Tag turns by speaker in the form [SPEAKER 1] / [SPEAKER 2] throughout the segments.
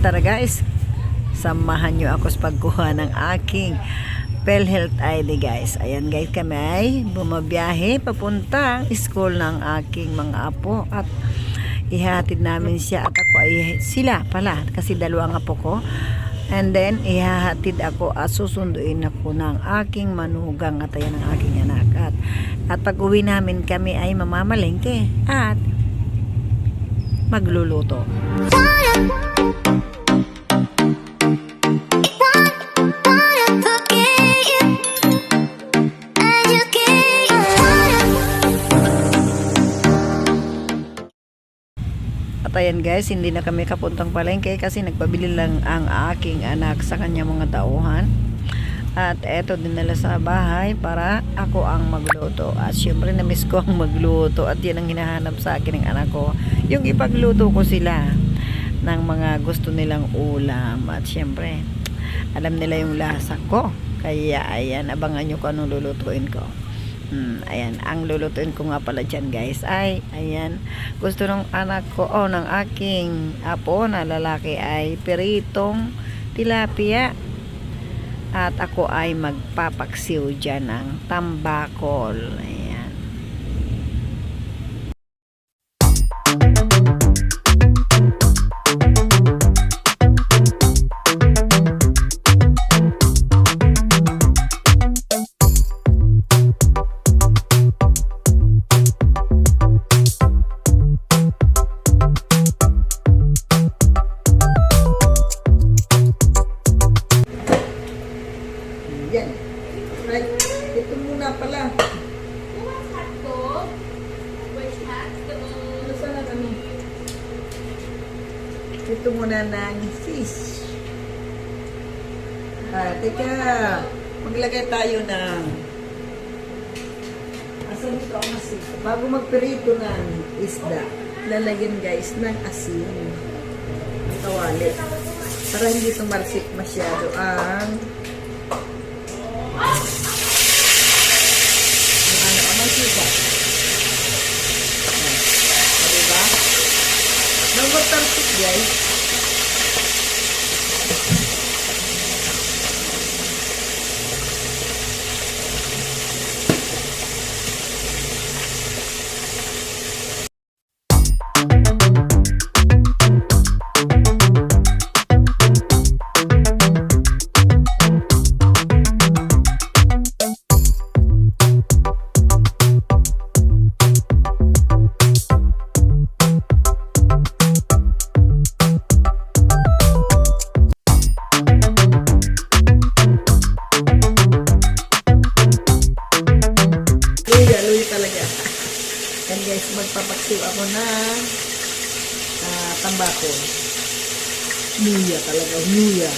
[SPEAKER 1] Ayan, tara guys. Samahan nyo ako sa pagkuha ng aking PhilHealth ID guys. Ayan guys kami ay bumabiyahe papuntang school ng aking mga apo at ihatid namin siya at ako ay sila pala kasi dalawa nga po ko. And then, ihahatid ako at susunduin ako ng aking manugang at ayan ang aking anak. At, at pag uwi namin kami ay mamamalengke at magluluto. At ayan guys, hindi na kami kapuntang palengke kasi nagpabili lang ang aking anak sa kanya mga tauhan. At eto dinala sa bahay para ako ang magluto. At syempre na-miss ko ang magluto at yan ang hinahanap sa akin ng anak ko. Yung ipagluto ko sila ng mga gusto nilang ulam. At syempre, alam nila yung lasa ko. Kaya ayan, abangan nyo kung anong lulutuin ko. Hmm, ayan, ang lulutuin ko nga pala dyan guys ay, ayan, gusto ng anak ko, o ng aking apo na lalaki ay peritong tilapia. At ako ay magpapaksiw dyan ng tambakol. Ayan. Ito muna ng fish. Ah, teka. Maglagay tayo ng Asan ito ang asin? Bago magperito ng isda, lalagyan guys ng asin. Ang kawali. Para hindi tumalsik masyado ang ang ano, ang mantika. Ayan. O, diba? Nung magtalsik guys, magpapaksiw ako ng ah, tambako. Luya talaga, luya.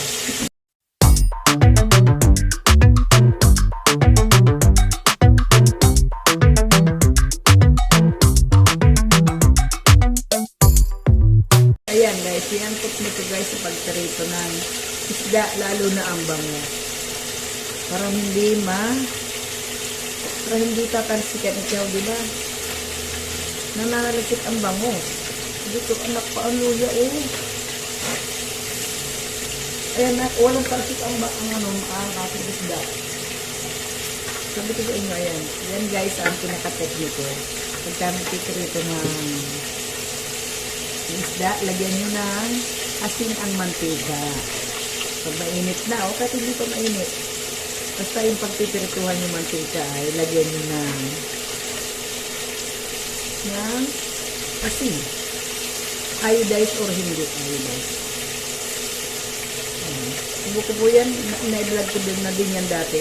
[SPEAKER 1] Ayan guys, yan nito guys sa pagkarito ng isda, lalo na ang bango. Para hindi ma para hindi tatalsikan ikaw, di ba? Nananalagkit ang bango. Dito, anak pa ang luya, oh. Ayan na, walang talsik ang, ba- ang ano, ang isda. Sabi ko sa inyo, ayan. Yan guys, ang pinaka-technique ko. Pagka nagtikrito ng isda, lagyan nyo ng asin ang mantika. Pag mainit na, o kahit hindi pa mainit, basta yung pagpipirituhan yung mantika ay lagyan nyo ng ng asin. Iodized or hindi iodized. Ayan. Ko po yan, na- na-vlog ko din na din yan dati.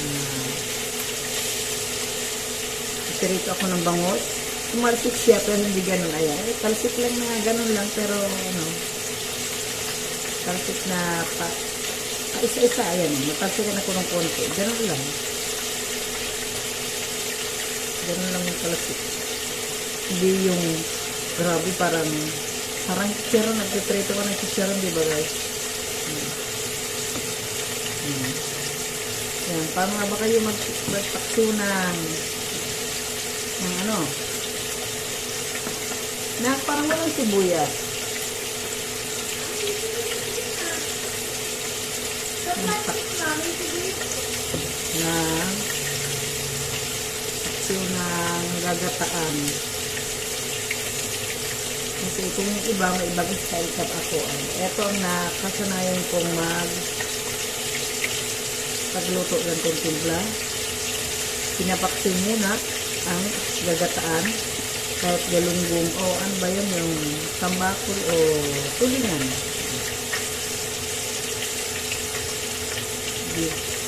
[SPEAKER 1] Ah. Pirito ako ng bangot. Tumalsik siya pero hindi ganun. Ayan, talsik lang na ganun lang pero ano, talsik na pa isa-isa, ayan, matalsikan ako ng konti. Ganun lang. Ganun lang yung kalasip. Eh. Hindi yung grabe parang parang chicharon. Nagtitrito ko ng chicharon, di ba guys? Hmm. Hmm. Yan. Paano nga ba kayo magpakso ng ng ano? Na parang walang sibuyas. Na saksiw ng gagataan. Kasi kung yung iba, may ibang style kap ako. Ito ang nakasanayan kong mag pagluto ng timpla. Pinapaksin muna ang gagataan kahit galunggong o ano ba yun yung tambakol o tulingan.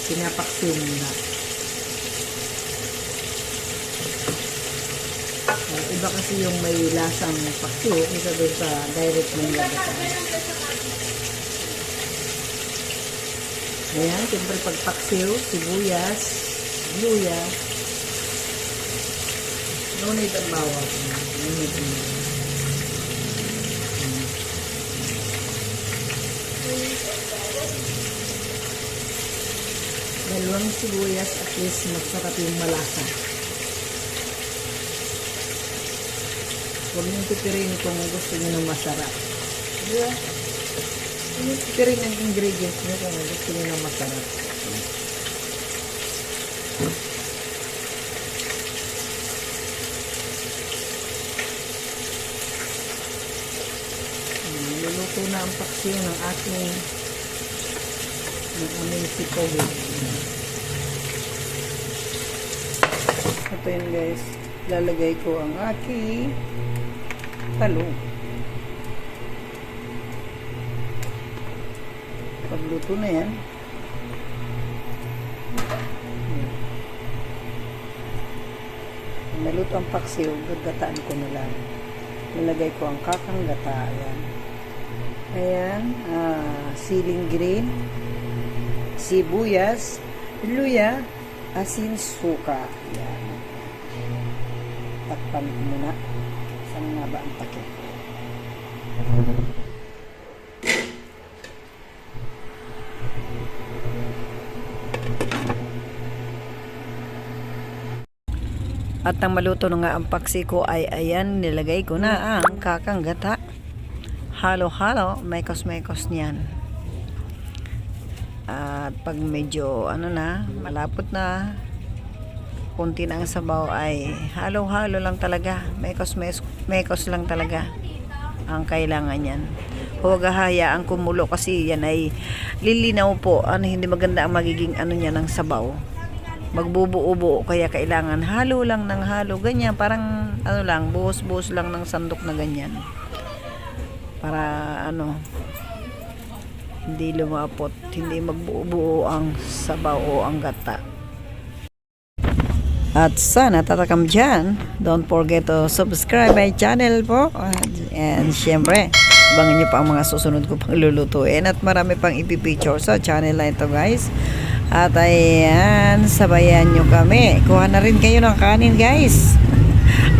[SPEAKER 1] Pinapaksin muna. Uh, iba kasi yung may lasang paksiw kaysa doon sa direct ng gagataan. Ayan, siyempre pagpaksiw, sibuyas, luya, ngunit ang bawang. Ngunit ang bawang. Dalawang sibuyas at least masarap yung malasa. Huwag niyong pipirin kung gusto niyo ng masarap. Di ba? Pipirin ang ingredients niyo kung gusto niyo ng masarap. Luluto na ang paksiw ng aking ng aming sipogin. Ito yun guys. Lalagay ko ang aking talong. Pagluto na yan. Naluto ang paksiw, gagataan ko na lang. Lalagay ko ang kakang gata. Ayan. Ayan. Ah, siling green. Sibuyas. Luya. Asin suka. Ayan. Takpan ko muna. Saan nga ba ang takip? At nang maluto na nga ang paksi ko ay ayan, nilagay ko na ang kakang gata. Halo-halo, mekos-mekos niyan. At pag medyo ano na, malapot na, kunti na ang sabaw ay halo-halo lang talaga. Mekos-mekos lang talaga ang kailangan yan. Huwag hahayaan kumulo kasi yan ay lilinaw po. Ano, hindi maganda ang magiging ano niya ng sabaw magbubuo-buo kaya kailangan halo lang ng halo ganyan parang ano lang buhos-buhos lang ng sandok na ganyan para ano hindi lumapot hindi magbuo-buo ang sabaw o ang gata at sana tatakam dyan don't forget to subscribe my channel po and syempre abangan nyo pa ang mga susunod ko pang lulutuin at marami pang ipipicture sa channel na ito guys at ayan, sabayan nyo kami. Kuha na rin kayo ng kanin guys.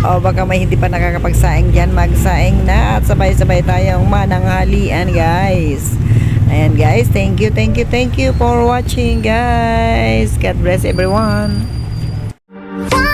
[SPEAKER 1] o baka may hindi pa nakakapagsaing dyan, magsaing na. At sabay-sabay tayong mananghalian guys. Ayan guys, thank you, thank you, thank you for watching guys. God bless everyone. 在。